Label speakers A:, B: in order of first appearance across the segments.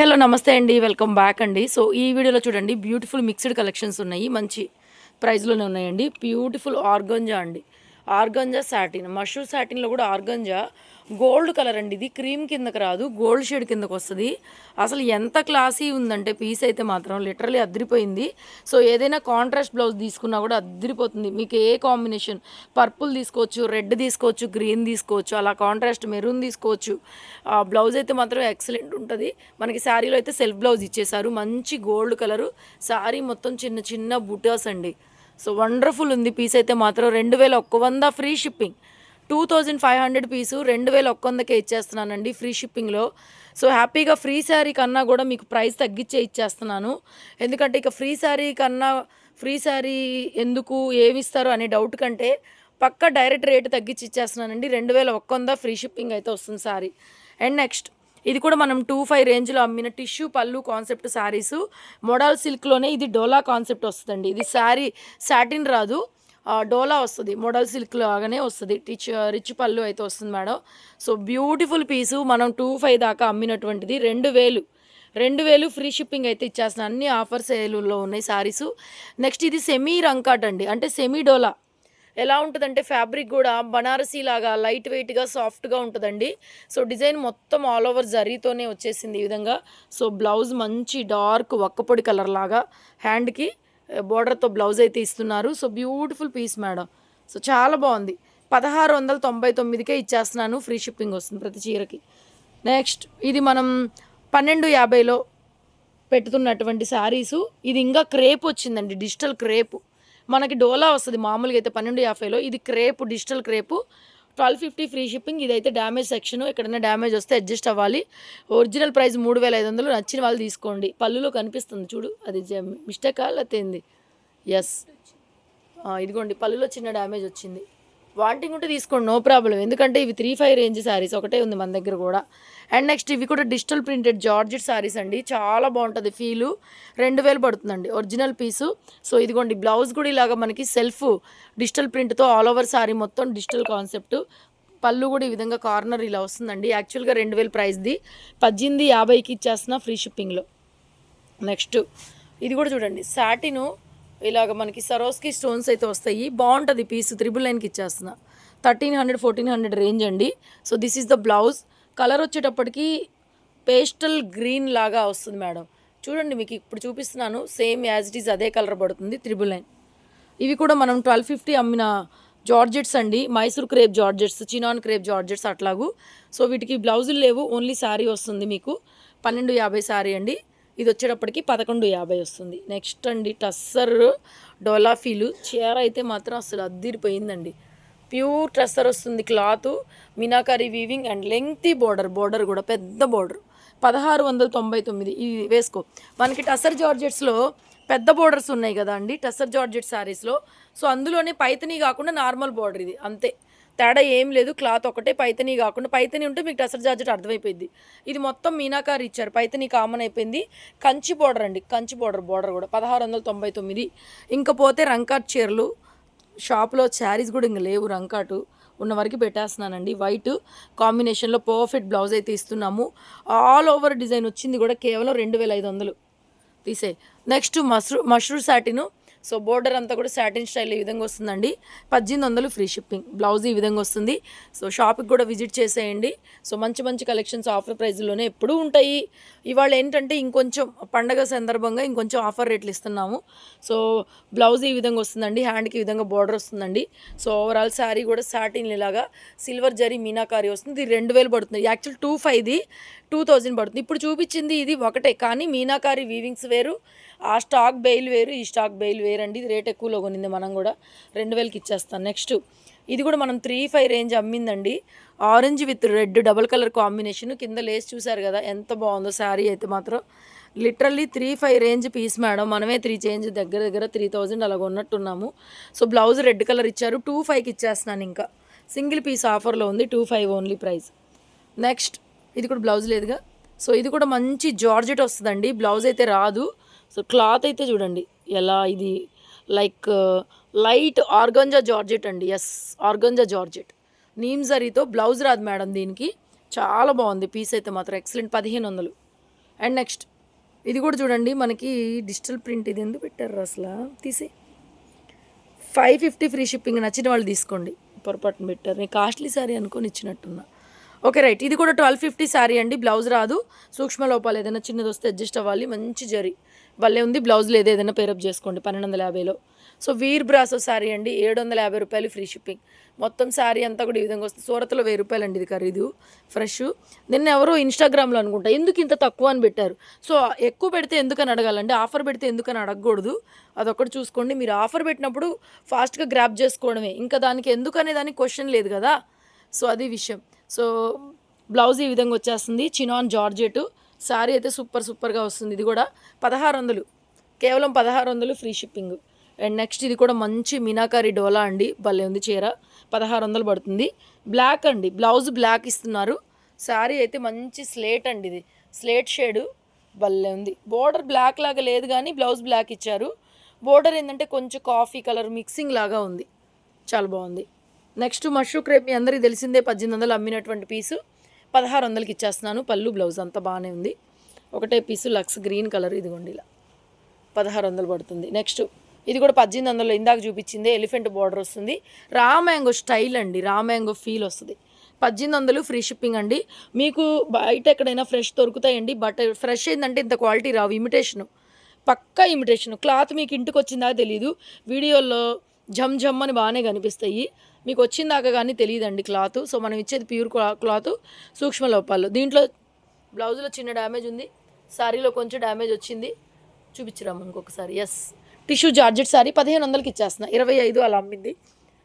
A: Hello నమస్తే అండి. Welcome back అండి. సో ఈ వీడియోలో చూడండి బ్యూటిఫుల్ మిక్స్డ్ కలెక్షన్స్ ఉన్నాయి. మంచి ప్రైస్లోనే ఉన్నాయండి. బ్యూటిఫుల్ ఆర్గంజా అండి. ఆర్గంజా సాటిన్ మష్రూమ్ సాటిన్లో కూడా ఆర్గంజా. గోల్డ్ కలర్ అండి ఇది. క్రీమ్ కిందకి రాదు గోల్డ్ షేడ్ కిందకు వస్తుంది. అసలు ఎంత క్లాసీ ఉందంటే పీస్ అయితే మాత్రం లిటరలీ అద్రిపోయింది. సో ఏదైనా కాంట్రాస్ట్ బ్లౌజ్ తీసుకున్నా కూడా అద్రిపోతుంది. మీకు ఏ కాంబినేషన్? పర్పుల్ తీసుకోవచ్చు రెడ్ తీసుకోవచ్చు గ్రీన్ తీసుకోవచ్చు అలా కాంట్రాస్ట్ మెరూన్ తీసుకోవచ్చు. ఆ బ్లౌజ్ అయితే మాత్రం ఎక్సలెంట్ ఉంటుంది. మనకి శారీలో అయితే సెల్ఫ్ బ్లౌజ్ ఇచ్చేసారు మంచి గోల్డ్ కలరు. శారీ మొత్తం చిన్న చిన్న బుటాస్ అండి. సో వండర్ఫుల్ ఉంది పీస్ అయితే మాత్రం. రెండు వేల ఒక్క వంద free shipping. Two thousand five hundred piece రెండు వేల ఒక్క వందకే ఇచ్చేస్తున్నానండి ఫ్రీ షిప్పింగ్లో. సో హ్యాపీగా ఫ్రీ శారీ కన్నా కూడా మీకు ప్రైస్ తగ్గించే ఇచ్చేస్తున్నాను. ఎందుకంటే ఇక ఫ్రీ శారీ కన్నా ఫ్రీ శారీ ఎందుకు ఏమిస్తారు అనే డౌట్ కంటే పక్క డైరెక్ట్ రేటు తగ్గించి ఇచ్చేస్తున్నానండి. రెండు వేల ఒక్క వంద ఫ్రీ షిప్పింగ్ అయితే వస్తుంది శారీ. అండ్ నెక్స్ట్ ఇది కూడా మనం టూ ఫైవ్ రేంజ్లో అమ్మిన టిష్యూ పళ్ళు కాన్సెప్ట్ శారీస్. మోడల్ సిల్క్లోనే ఇది డోలా కాన్సెప్ట్ వస్తుందండి. ఇది శారీ సాటిన్ రాదు. డోలా వస్తుంది. మోడల్ సిల్క్ లాగానే వస్తుంది. రిచ్ రిచ్ పళ్ళు అయితే వస్తుంది మేడం. సో బ్యూటిఫుల్ పీసు మనం టూ ఫైవ్ దాకా అమ్మినటువంటిది. రెండు వేలు. రెండు వేలు ఫ్రీ షిప్పింగ్ అయితే ఇచ్చేస్తున్నాను అన్ని ఆఫర్ సేలుల్లో ఉన్నాయి సారీస్. నెక్స్ట్ ఇది సెమీ రంకాట్ అండి. అంటే సెమీ డోలా. ఎలా ఉంటుందంటే ఫ్యాబ్రిక్ కూడా బనారసీ లాగా లైట్ వెయిట్గా సాఫ్ట్గా ఉంటుందండి. సో డిజైన్ మొత్తం ఆల్ ఓవర్ జరీతోనే వచ్చేసింది ఈ విధంగా. సో బ్లౌజ్ మంచి డార్క్ వక్కపొడి కలర్ లాగా హ్యాండ్కి బోర్డర్తో బ్లౌజ్ అయితే ఇస్తున్నారు. So beautiful piece madam so చాలా బాగుంది. పదహారు వందల తొంభై తొమ్మిదికే ఇచ్చేస్తున్నాను. ఫ్రీ షిప్పింగ్ వస్తుంది ప్రతి చీరకి. నెక్స్ట్ ఇది మనం పన్నెండు యాభైలో పెట్టుతున్నటువంటి శారీసు ఇది ఇంకా క్రేప్ వచ్చిందండి డిజిటల్ క్రేపు మనకి డోలా వస్తుంది మామూలుగా అయితే పన్నెండు యాభైలో. ఇది crepe digital crepe. Twelve fifty free shipping. ఇదైతే డ్యామేజ్ సెక్షన్. ఎక్కడైనా డ్యామేజ్ వస్తే అడ్జస్ట్ అవ్వాలి. ఒరిజినల్ ప్రైస్ మూడు వేల ఐదు వందలు. నచ్చిన వాళ్ళు తీసుకోండి. పళ్ళులో కనిపిస్తుంది చూడు. అది మిస్టేకా లేకపోతే ఎస్ ఇదిగోండి. పళ్ళులో చిన్న డ్యామేజ్ వచ్చింది. వాంటింగ్ ఉంటే తీసుకోండి నో ప్రాబ్లం. ఎందుకంటే ఇవి త్రీ ఫైవ్ రేంజ్ శారీస్ ఒకటే ఉంది మన దగ్గర కూడా. అండ్ నెక్స్ట్ ఇవి కూడా డిజిటల్ ప్రింటెడ్ జార్జెట్ శారీస్ అండి. చాలా బాగుంటుంది ఫీలు రెండు వేలు పడుతుందండి ఒరిజినల్ పీసు సో ఇదిగోండి బ్లౌజ్ కూడా ఇలాగ మనకి సెల్ఫ్ డిజిటల్ ప్రింట్తో ఆల్ ఓవర్ శారీ మొత్తం డిజిటల్ కాన్సెప్ట్ పళ్ళు కూడా ఈ విధంగా కార్నర్ ఇలా వస్తుందండి. యాక్చువల్గా రెండు వేలు ప్రైస్ది పద్దెనిమిది యాభైకి ఇచ్చేస్తున్నా ఫ్రీ షిప్పింగ్లో నెక్స్ట్ ఇది కూడా చూడండి సాటిను ఇలాగ మనకి సరోస్కి స్టోన్స్ అయితే వస్తాయి. బాగుంటుంది పీస్ త్రిబుల్ నైన్కి ఇచ్చేస్తున్నా. Thirteen hundred fourteen hundred range అండి. So this is the blouse colour వచ్చేటప్పటికి పేస్టల్ గ్రీన్ లాగా వస్తుంది మేడం. చూడండి మీకు ఇప్పుడు చూపిస్తున్నాను. సేమ్ యాజ్ ఇట్ ఈస్ అదే కలర్ పడుతుంది. త్రిబుల్ నైన్ ఇవి కూడా మనం ట్వెల్వ్ ఫిఫ్టీ అమ్మిన జార్జెట్స్ అండి. Mysore crepe georgettes chinon crepe georgettes అట్లాగూ. So వీటికి బ్లౌజులు లేవు. ఓన్లీ శారీ వస్తుంది మీకు. పన్నెండు యాభై శారీ అండి. ఇది వచ్చేటప్పటికి పదకొండు యాభై వస్తుంది. నెక్స్ట్ అండి టస్సర్ డోలాఫీలు. చీర అయితే మాత్రం అసలు అద్దిరిపోయిందండి. ప్యూర్ టస్సర్ వస్తుంది cloth meenakari weaving and lengthy border border కూడా పెద్ద బోర్డర్. పదహారు వందల తొంభై తొమ్మిది ఇది వేసుకో. మనకి టస్సర్ జార్జెట్స్లో పెద్ద బోర్డర్స్ ఉన్నాయి కదా అండి టస్సర్ జార్జెట్ శారీస్లో. సో అందులోనే పైతనీ కాకుండా నార్మల్ బోర్డర్ ఇది అంతే. తేడా ఏం లేదు క్లాత్ ఒకటే పైతనీ కాకుండా పైతనీ ఉంటే మీకు టసర్ జార్జెట్ అర్థమైపోయింది ఇది మొత్తం మీనాకారి ఇచ్చారు పైతనీ కామన్ అయిపోయింది. కంచి బోర్డర్ అండి కంచి బోర్డర్ బోర్డర్ కూడా పదహారు వందల తొంభై తొమ్మిది. ఇంకా పోతే రంకాట్ చీరలు షాప్లో శారీస్ కూడా ఇంక లేవు రంకాటు. ఉన్న వరకు పెట్టేస్తున్నానండి వైట్ కాంబినేషన్లో పర్ఫెక్ట్ బ్లౌజ్ అయితే ఇస్తున్నాము. ఆల్ ఓవర్ డిజైన్ వచ్చింది కూడా కేవలం రెండు వేల ఐదు వందలు. తీసే next mashru mashru satin so border అంతా కూడా సాటిన్ స్టైల్ ఈ విధంగా వస్తుందండి. పద్దెనిమిది వందలు ఫ్రీ షిప్పింగ్. బ్లౌజ్ ఈ విధంగా వస్తుంది. సో షాప్కి కూడా విజిట్ చేసేయండి. సో మంచి మంచి కలెక్షన్స్ ఆఫర్ ప్రైస్లోనే ఎప్పుడూ ఉంటాయి. ఇవాళ ఏంటంటే ఇంకొంచెం పండగ సందర్భంగా ఇంకొంచెం ఆఫర్ రేట్లు ఇస్తున్నాము. సో బ్లౌజ్ ఈ విధంగా వస్తుందండి. హ్యాండ్కి ఈ విధంగా బోర్డర్ వస్తుందండి. సో ఓవరాల్ శారీ కూడా సాటిన్ ఇలాగా సిల్వర్ జరీ మీనాకారి వస్తుంది. ఇది రెండు వేలు పడుతుంది. యాక్చువల్ టూ ఫైవ్ది టూ థౌజండ్ పడుతుంది. ఇప్పుడు చూపించింది ఇది ఒకటే. కానీ మీనాకారి వీవింగ్స్ వేరు. ఆ స్టాక్ బెయిల్ వేరు ఈ స్టాక్ బెయిల్ వేరు అండి ఇది రేట్ ఎక్కువలో కొనింది మనం కూడా రెండు వేలకి ఇచ్చేస్తాను నెక్స్ట్ ఇది కూడా మనం three five range అమ్మిందండి. Orange with red double colour combination కింద లేస్ చూసారు కదా ఎంత బాగుందో శారీ అయితే మాత్రం. Literally three five range piece madam. మనమే త్రీ చేంజ్ దగ్గర దగ్గర త్రీ థౌజండ్ అలాగ ఉన్నట్టున్నాము సో బ్లౌజ్ రెడ్ కలర్ ఇచ్చారు. టూ ఫైవ్కి ఇచ్చేస్తున్నాను ఇంకా. సింగిల్ పీస్ ఆఫర్లో ఉంది. Two five only price. Next ఇది కూడా బ్లౌజ్ లేదుగా. సో ఇది కూడా మంచి జార్జెట్ వస్తుందండి. బ్లౌజ్ అయితే రాదు. సో క్లాత్ అయితే చూడండి ఎలా ఇది లైక్ లైట్ ఆర్గంజా జార్జెట్ అండి ఎస్ ఆర్గంజా జార్జెట్. నీమ్ జరీతో బ్లౌజ్ రాదు మేడం దీనికి చాలా బాగుంది పీస్ అయితే మాత్రం ఎక్సలెంట్ పదిహేను వందలు అండ్ నెక్స్ట్ ఇది కూడా చూడండి మనకి డిజిటల్ ప్రింట్ ఇది ఎందుకు పెట్టారు అసలు? తీసే ఫైవ్ ఫిఫ్టీ ఫ్రీ షిప్పింగ్ నచ్చిన వాళ్ళు తీసుకోండి పొరపాటున పెట్టారు. నేను కాస్ట్లీ శారీ అనుకొని ఇచ్చినట్టున్నా. Okay right. ఇది కూడా ట్వెల్వ్ ఫిఫ్టీ శారీ అండి. బ్లౌజ్ రాదు. సూక్ష్మ లోపాలు ఏదైనా చిన్నది వస్తే అడ్జస్ట్ అవ్వాలి. మంచి జరి. భలే ఉంది. బ్లౌజ్ లేదు ఏదైనా పేరప్ చేసుకోండి. పన్నెండు వందల యాభైలో. సో వీర్ బ్రాసో శారీ అండి. ఏడు వందల యాభై రూపాయలు ఫ్రీ షిప్పింగ్ మొత్తం శారీ అంతా కూడా ఈ విధంగా వస్తుంది. సూరత్లో వెయ్యి రూపాయలు అండి ఇది ఖరీదు. ఫ్రెష్ నిన్న ఎవరో ఇన్స్టాగ్రామ్లో అనుకుంటా ఎందుకు ఇంత తక్కువ? అని పెట్టారు. సో ఎక్కువ పెడితే ఎందుకని అడగాలండి? ఆఫర్ పెడితే ఎందుకని అడగకూడదు. అదొకటి చూసుకోండి. మీరు ఆఫర్ పెట్టినప్పుడు ఫాస్ట్గా గ్రాప్ చేసుకోవడమే. ఇంకా దానికి ఎందుకనే దానికి క్వశ్చన్ లేదు కదా. సో అది విషయం. సో బ్లౌజ్ ఈ విధంగా వచ్చేస్తుంది. చినాన్ జార్జెట్ శారీ అయితే సూపర్ సూపర్గా వస్తుంది. ఇది కూడా పదహారు వందలు. కేవలం పదహారు వందలు ఫ్రీ షిప్పింగ్. అండ్ నెక్స్ట్ ఇది కూడా మంచి మీనాకారి డోలా అండి. భలే ఉంది చీర. పదహారు వందలు పడుతుంది. బ్లాక్ అండి. బ్లౌజ్ బ్లాక్ ఇస్తున్నారు. శారీ అయితే మంచి స్లేట్ అండి ఇది. స్లేట్ షేడు భలే ఉంది. బోర్డర్ బ్లాక్ లాగా లేదు కానీ బ్లౌజ్ బ్లాక్ ఇచ్చారు. బోర్డర్ ఏంటంటే కొంచెం కాఫీ కలర్ మిక్సింగ్ లాగా ఉంది. చాలా బాగుంది. నెక్స్ట్ మష్రూ క్రేప్ మీ అందరికీ తెలిసిందే పద్దెనిమిది వందలు అమ్మినటువంటి పీసు. పదహారు వందలకి ఇచ్చేస్తున్నాను. పళ్ళు బ్లౌజ్ అంతా బాగానే ఉంది. ఒకటే పీసు లక్స్ గ్రీన్ కలర్ ఇదిగోండి ఇలా. పదహారు వందలు పడుతుంది. నెక్స్ట్ ఇది కూడా పద్దెనిమిది వందలు ఇందాక చూపించింది ఎలిఫెంట్ బార్డర్ వస్తుంది. రా మ్యాంగో స్టైల్ అండి రా మ్యాంగో ఫీల్ వస్తుంది. పద్దెనిమిది వందలు ఫ్రీ షిప్పింగ్ అండి. మీకు బయట ఎక్కడైనా ఫ్రెష్ దొరుకుతాయండి బట్ ఫ్రెష్ ఏంటంటే ఇంత క్వాలిటీ రావు ఇమిటేషను. పక్కా ఇమిటేషన్. క్లాత్ మీకు ఇంటికి వచ్చిందా తెలియదు వీడియోలో జమ్ జమ్ అని బాగానే కనిపిస్తాయి. మీకు వచ్చిందాక కానీ తెలియదండి క్లాత్. సో మనం ఇచ్చేది ప్యూర్ క్లాత్ సూక్ష్మ లోపాలు. దీంట్లో బ్లౌజ్లో చిన్న డ్యామేజ్ ఉంది. శారీలో కొంచెం డ్యామేజ్ వచ్చింది. చూపించరాము ఇంకొకసారి? ఎస్ టిష్యూ జార్జెట్ శారీ పదిహేను వందలకి ఇచ్చేస్తున్నా. ఇరవై ఐదు అలా అమ్మింది.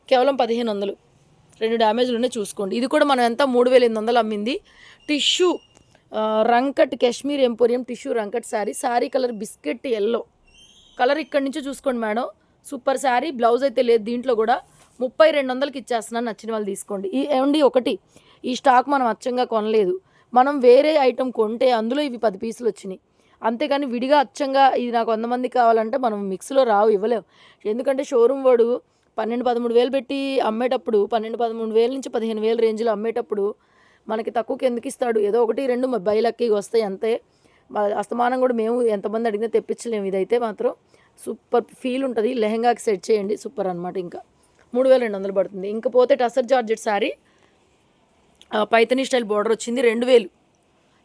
A: కేవలం పదిహేను వందలు. రెండు డ్యామేజ్లు ఉన్నాయి చూసుకోండి. ఇది కూడా మనం ఎంత? మూడు వేల ఎనిమిది వందలు అమ్మింది. Tissue రంకట్ Kashmir emporium tissue రంకట్ sari sari colour biscuit yellow. Colour ఇక్కడి నుంచి చూసుకోండి మేడం. సూపర్ శారీ బ్లౌజ్ అయితే లేదు దీంట్లో కూడా ముప్పై రెండు వందలకి ఇచ్చేస్తున్నాను నచ్చిన వాళ్ళు తీసుకోండి. ఈ ఏమండి ఒకటి ఈ స్టాక్ మనం అచ్చంగా కొనలేదు. మనం వేరే ఐటెం కొంటే అందులో ఇవి పది పీసులు వచ్చినాయి. అంతేకాని విడిగా అచ్చంగా ఇది నాకు వంద మంది కావాలంటే మనం మిక్స్లో రావు ఇవ్వలేం ఎందుకంటే షోరూమ్ వాడు పన్నెండు పదమూడు వేలు పెట్టి అమ్మేటప్పుడు పన్నెండు పదమూడు వేల నుంచి పదిహేను వేల రేంజ్లో అమ్మేటప్పుడు మనకి తక్కువకి ఎందుకు ఇస్తాడు? ఏదో ఒకటి రెండు బయలక్కి వస్తాయి అంతే. అస్తమానం కూడా మేము ఎంతమంది అడిగినా తెప్పించలేము. ఇదైతే మాత్రం సూపర్ ఫీల్ ఉంటుంది. లెహంగాకి సెట్ చేయండి. సూపర్ అనమాట ఇంకా. మూడు వేల రెండు వందలు పడుతుంది. ఇంకా పోతే tussar georgette sari Paithani style border వచ్చింది. రెండు వేలు.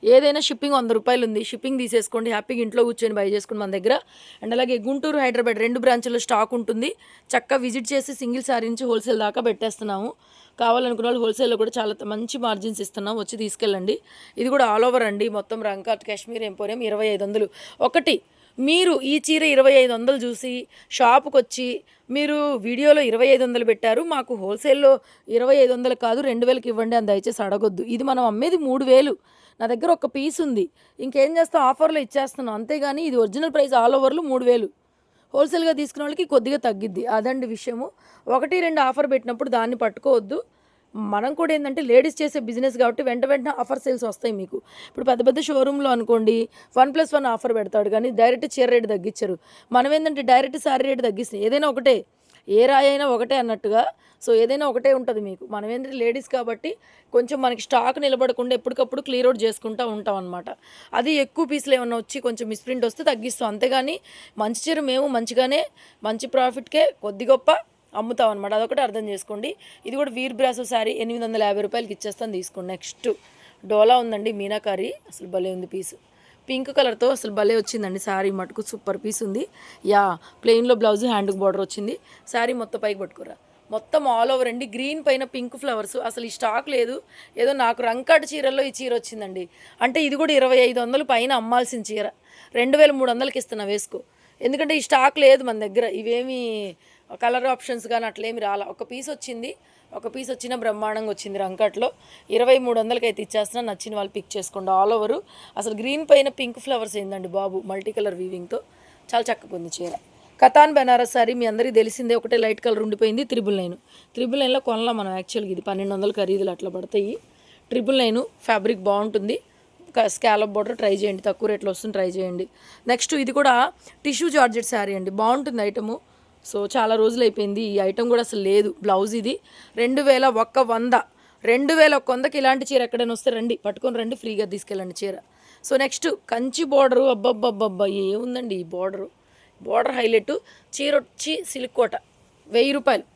A: ఏదైనా షిప్పింగ్ వంద రూపాయలు ఉంది షిప్పింగ్ తీసేసుకోండి. హ్యాపీగా ఇంట్లో కూర్చొని బై చేసుకుని మన దగ్గర. అండ్ అలాగే గుంటూరు హైదరాబాద్ రెండు బ్రాంచ్లో స్టాక్ ఉంటుంది. చక్కగా విజిట్ చేసి సింగిల్ శారీ నుంచి హోల్సేల్ దాకా పెట్టేస్తున్నాము. కావాలనుకున్న వాళ్ళు హోల్సేల్లో కూడా చాలా మంచి మార్జిన్స్ ఇస్తున్నాం. వచ్చి తీసుకెళ్ళండి. ఇది కూడా ఆల్ ఓవర్ అండి. మొత్తం రంకాట్ కాశ్మీర్ ఎంపోరియం ఇరవై ఐదు వందలు. ఒకటి మీరు ఈ చీర ఇరవై ఐదు వందలు చూసి షాపుకి వచ్చి మీరు వీడియోలో ఇరవై ఐదు వందలు పెట్టారు. మాకు హోల్సేల్లో ఇరవై ఐదు వందలు కాదు రెండు వేలకి ఇవ్వండి అని దయచేసి అడగొద్దు. ఇది మనం అమ్మేది మూడు వేలు. నా దగ్గర ఒక పీస్ ఉంది. ఇంకేం చేస్తాం? ఆఫర్లో ఇచ్చేస్తున్నాం. అంతేగాని ఇది ఒరిజినల్ ప్రైస్ ఆల్ ఓవర్లు మూడు వేలు. హోల్సేల్గా తీసుకున్న వాళ్ళకి కొద్దిగా తగ్గిద్ది. అదండి విషయము. ఒకటి రెండు ఆఫర్ పెట్టినప్పుడు దాన్ని పట్టుకోవద్దు. మనం కూడా ఏంటంటే లేడీస్ చేసే బిజినెస్ కాబట్టి వెంట వెంటనే ఆఫర్ సేల్స్ వస్తాయి మీకు. ఇప్పుడు పెద్ద పెద్ద షోరూంలో అనుకోండి వన్ ప్లస్ వన్ ఆఫర్ పెడతాడు కానీ డైరెక్ట్ చీర రేటు తగ్గించరు. మనం ఏంటంటే డైరెక్ట్ శారీ రేటు తగ్గిస్తాయి ఏదైనా ఒకటే ఏ రాయి అయినా ఒకటే అన్నట్టుగా. సో ఏదైనా ఒకటే ఉంటుంది మీకు. మనం ఏంటంటే లేడీస్ కాబట్టి కొంచెం మనకి స్టాక్ నిలబడకుండా ఎప్పటికప్పుడు క్లియర్ అవుట్ చేసుకుంటూ ఉంటాం అనమాట అది ఎక్కువ పీసులు ఏమైనా వచ్చి కొంచెం మిస్ప్రింట్ వస్తే తగ్గిస్తాం. అంతేగాని మంచి చీర మేము మంచిగానే మంచి ప్రాఫిట్కే కొద్ది గొప్ప అమ్ముతాం అనమాట అదొకటి అర్థం చేసుకోండి. ఇది కూడా వీర్ బ్రాసో శారీ ఎనిమిది వందల యాభై రూపాయలకి ఇచ్చేస్తాను తీసుకోండి నెక్స్ట్ డోలా ఉందండి మీనాకారి. అసలు భలే ఉంది పీసు. పింక్ కలర్తో అసలు భలే వచ్చిందండి శారీ మటుకు. సూపర్ పీస్ ఉంది. యా ప్లెయిన్లో బ్లౌజ్ హ్యాండ్కి బార్డర్ వచ్చింది. శారీ మొత్తం పైకి పట్టుకురా. మొత్తం ఆల్ ఓవర్ అండి. గ్రీన్ పైన పింక్ ఫ్లవర్స్. అసలు ఈ స్టాక్ లేదు. ఏదో నాకు రంకాటు చీరల్లో ఈ చీర వచ్చిందండి. అంటే ఇది కూడా ఇరవై ఐదు వందలు పైన అమ్మాల్సిన చీర. రెండు వేల మూడు వందలకి ఇస్తున్నా వేసుకో. ఎందుకంటే ఈ స్టాక్ లేదు మన దగ్గర. ఇవేమి కలర్ ఆప్షన్స్ కానీ అట్లేమి రాలా. ఒక పీస్ వచ్చింది. ఒక పీస్ వచ్చిన బ్రహ్మాండంగా వచ్చింది రంకట్లో. ఇరవై మూడు వందలకి అయితే ఇచ్చేస్తున్నా. నచ్చిన వాళ్ళు పిక్ చేసుకోండి ఆల్ ఓవర్. అసలు గ్రీన్ పైన పింక్ ఫ్లవర్స్ ఏందండి బాబు మల్టీ కలర్ వీవింగ్తో చాలా చక్కగా ఉంది చీర. కథాన్ బెనారస్ సారీ మీ అందరికీ తెలిసిందే. ఒకటే లైట్ కలర్ ఉండిపోయింది. Triple nine. త్రిబుల్ నైన్లో కొనలా మనం యాక్చువల్గా ఇది. పన్నెండు వందల ఖరీదులు అట్లా పడతాయి. ట్రిపుల్ నైన్ ఫ్యాబ్రిక్ బాగుంటుంది. స్కాలప్ బోర్డర్ ట్రై చేయండి. తక్కువ రేట్లో వస్తుంది ట్రై చేయండి. నెక్స్ట్ ఇది కూడా టిష్యూ జార్జెట్ శారీ అండి. బాగుంటుంది ఐటము సో చాలా రోజులు అయిపోయింది. ఈ ఐటమ్ కూడా అసలు లేదు. బ్లౌజ్ ఇది. రెండు వేల ఒక్క వంద. రెండు వేల ఒక్క వందకి ఇలాంటి చీర ఎక్కడైనా వస్తే రండి. పట్టుకొని రండి ఫ్రీగా తీసుకెళ్ళండి చీర. సో నెక్స్ట్ కంచి బార్డరు అబ్బబ్బబ్బబ్బా ఏముందండి ఈ బార్డరు బార్డర్ హైలైట్ చీర వచ్చి సిల్క్ కోట. వెయ్యి రూపాయలు.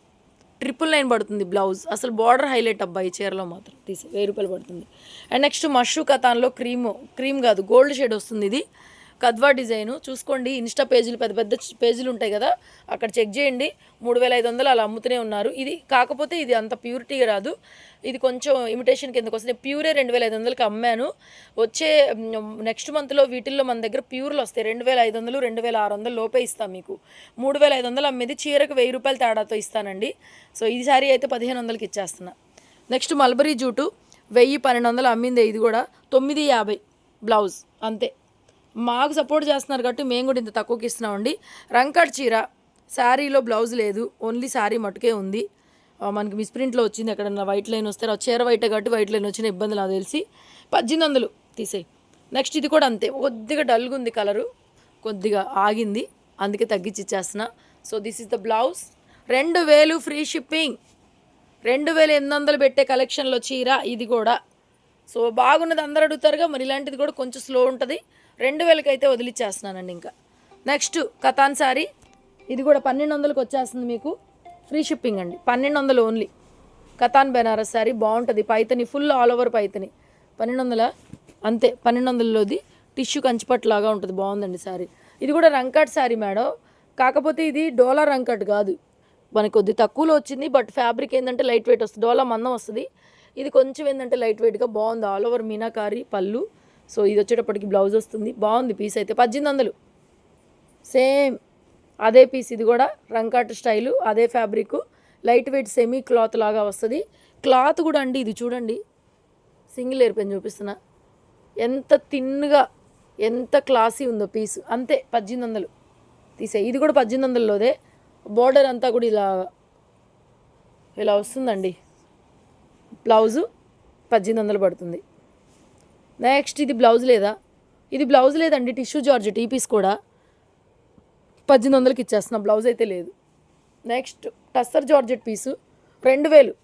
A: ట్రిపుల్ నైన్ పడుతుంది బ్లౌజ్. అసలు బార్డర్ హైలైట్ అబ్బాయి చీరలో మాత్రం. తీసి వెయ్యి రూపాయలు పడుతుంది. అండ్ నెక్స్ట్ మషూ కథాన్లో క్రీమ్ క్రీమ్ కాదు గోల్డ్ షేడ్ వస్తుంది ఇది. కద్వా డిజైను. చూసుకోండి ఇన్స్టా పేజీలు పెద్ద పెద్ద పేజీలు ఉంటాయి కదా అక్కడ చెక్ చేయండి. మూడు వేల ఐదు వందలు అలా అమ్ముతూనే ఉన్నారు. ఇది కాకపోతే ఇది అంత ప్యూరిటీ రాదు. ఇది కొంచెం ఇమిటేషన్ కిందకు వస్తుంది. ప్యూరే రెండు వేల ఐదు వందలకి అమ్మాను. వచ్చే నెక్స్ట్ మంత్లో వీటిల్లో మన దగ్గర ప్యూర్లు వస్తాయి. రెండు వేల ఐదు వందలు రెండు వేల ఆరు వందలు లోపే ఇస్తాం మీకు. మూడు వేల ఐదు వందలు అమ్మేది. చీరకు వెయ్యి రూపాయల తేడాతో ఇస్తానండి. సో ఈ సారీ అయితే పదిహేను వందలకి ఇచ్చేస్తున్నా. నెక్స్ట్ మల్బరీ జూటు వెయ్యి పన్నెండు వందలు అమ్మింది ఇది కూడా. తొమ్మిది యాభై బ్లౌజ్. అంతే. మాకు సపోర్ట్ చేస్తున్నారు కాబట్టి మేము కూడా ఇంత తక్కువకి ఇస్తున్నామండి. రంకట్ చీర శారీలో బ్లౌజ్ లేదు ఓన్లీ శారీ మటుకే ఉంది. మనకి మిస్ప్రింట్లో వచ్చింది ఎక్కడన్నా వైట్ లైన్ వస్తే ఆ చీర వైట్ కాబట్టి వైట్ లైన్ వచ్చిన ఇబ్బంది నాకు తెలిసి పద్దెనిమిది వందలు తీసేయి. నెక్స్ట్ ఇది కూడా అంతే కొద్దిగా డల్గా ఉంది కలరు కొద్దిగా ఆగింది అందుకే తగ్గించి ఇచ్చేస్తున్నా. So this is the blouse రెండు వేలు ఫ్రీ షిప్పింగ్ రెండు వేల ఎనిమిది వందలు పెట్టే కలెక్షన్లో చీర ఇది కూడా. సో బాగున్నది అందరు అడుగుతారుగా మరి ఇలాంటిది కూడా కొంచెం స్లో ఉంటుంది. రెండు వేలకి అయితే వదిలిచ్చేస్తున్నానండి ఇంకా. నెక్స్ట్ కథాన్ సారీ. ఇది కూడా పన్నెండు వందలకి వచ్చేస్తుంది మీకు. ఫ్రీ షిప్పింగ్ అండి. పన్నెండు వందలు ఓన్లీ కథాన్ బెనారస్ శారీ బాగుంటుంది. Paithani full all over Paithani. పన్నెండు వందల అంతే పన్నెండు వందలలోది టిష్యూ కంచిపట్టులాగా ఉంటుంది. బాగుందండి శారీ ఇది కూడా రంకట్ శారీ మేడం. కాకపోతే ఇది డోలా రంకట్ కాదు. మనకి కొద్ది తక్కువలో వచ్చింది బట్ ఫ్యాబ్రిక్ ఏంటంటే లైట్ వెయిట్ వస్తుంది. డోలా మందం వస్తుంది. ఇది కొంచెం ఏంటంటే లైట్ వెయిట్గా బాగుంది. ఆల్ ఓవర్ మీనాకారి పళ్ళు సో ఇది వచ్చేటప్పటికి బ్లౌజ్ వస్తుంది. బాగుంది పీస్ అయితే. పద్దెనిమిది వందలు. సేమ్ అదే పీస్ ఇది కూడా. రంకాట్ స్టైలు అదే fabric light weight semi cloth లాగా వస్తుంది. క్లాత్ కూడా అండి ఇది చూడండి. సింగిల్ ఎయిర్పెన్ చూపిస్తున్నా. ఎంత తిన్నుగా ఎంత క్లాసీ ఉందో పీస్ అంతే పద్దెనిమిది వందలు. తీసే ఇది కూడా పద్దెనిమిది వందలలోదే. బోర్డర్ అంతా కూడా ఇలా ఇలా వస్తుందండి. బ్లౌజు పద్దెనిమిది వందలు పడుతుంది. నెక్స్ట్ ఇది బ్లౌజ్ లేదా? ఇది బ్లౌజ్ లేదండి టిష్యూ జార్జెట్ ఈ పీస్ కూడా. పద్దెనిమిది వందలకి ఇచ్చేస్తున్నా బ్లౌజ్ అయితే లేదు. నెక్స్ట్ టస్సర్ జార్జెట్ పీసు రెండు వేలు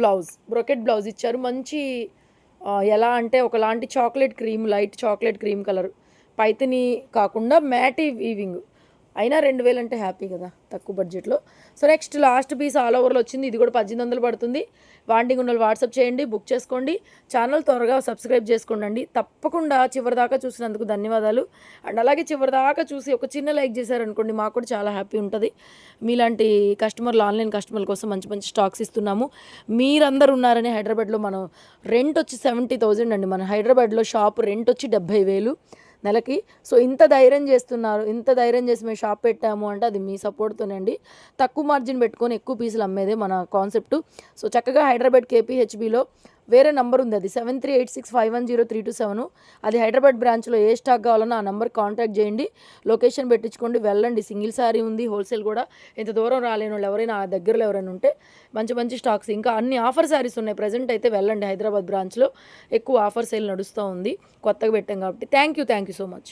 A: బ్లౌజ్ బ్రొకెట్ బ్లౌజ్ ఇచ్చారు. మంచి ఎలా అంటే ఒకలాంటి chocolate cream light chocolate cream colour. Paithani కాకుండా మ్యాటీ వీవింగ్. అయినా రెండు వేలు అంటే హ్యాపీ కదా తక్కువ బడ్జెట్లో. So next last piece all ఓవర్లో వచ్చింది ఇది కూడా పద్దెనిమిది వందలు పడుతుంది. వాంటింగ్ ఉన్న వాట్సాప్ చేయండి బుక్ చేసుకోండి. ఛానల్ త్వరగా సబ్స్క్రైబ్ చేసుకోండి తప్పకుండా చివరిదాకా చూసినందుకు ధన్యవాదాలు. అండ్ అలాగే చివరిదాకా చూసి ఒక చిన్న లైక్ చేశారనుకోండి మాకు కూడా చాలా హ్యాపీ ఉంటుంది. మీలాంటి కస్టమర్లు ఆన్లైన్ కస్టమర్ల కోసం మంచి మంచి స్టాక్స్ ఇస్తున్నాము. మీరందరూ ఉన్నారని హైదరాబాద్లో మనం రెంట్ వచ్చి సెవెంటీ థౌజండ్ అండి. మన హైదరాబాద్లో షాప్ రెంట్ వచ్చి డెబ్బై వేలు. నెలకి. సో ఇంత ధైర్యం చేస్తున్నారు. ఇంత ధైర్యం చేసి మేము షాప్ పెట్టాము అంటే అది మీ సపోర్ట్తోనండి తక్కువ మార్జిన్ పెట్టుకొని ఎక్కువ పీసులు అమ్మేదే మన కాన్సెప్ట్. సో చక్కగా హైదరాబాద్ కేపీహెచ్బిలో వేరే నంబర్ ఉంది అది. Seven three eight six five one zero three two seven అది హైదరాబాద్ బ్రాంచ్లో ఏ స్టాక్ కావాలన్నా ఆ నెంబర్ కాంటాక్ట్ చేయండి. లొకేషన్ పెట్టించుకోండి. వెళ్ళండి. సింగిల్ శారీ ఉంది. హోల్సేల్ కూడా. ఇంత దూరం రాలేని వాళ్ళు ఎవరైనా ఆ దగ్గరలో ఎవరైనా ఉంటే మంచి మంచి స్టాక్స్ ఇంకా అన్ని ఆఫర్ శారీస్ ఉన్నాయి. ప్రజెంట్ అయితే వెళ్ళండి హైదరాబాద్ బ్రాంచ్లో ఎక్కువ ఆఫర్ సేల్ నడుస్తూ ఉంది. కొత్తగా పెట్టాం కాబట్టి. Thank you thank you so much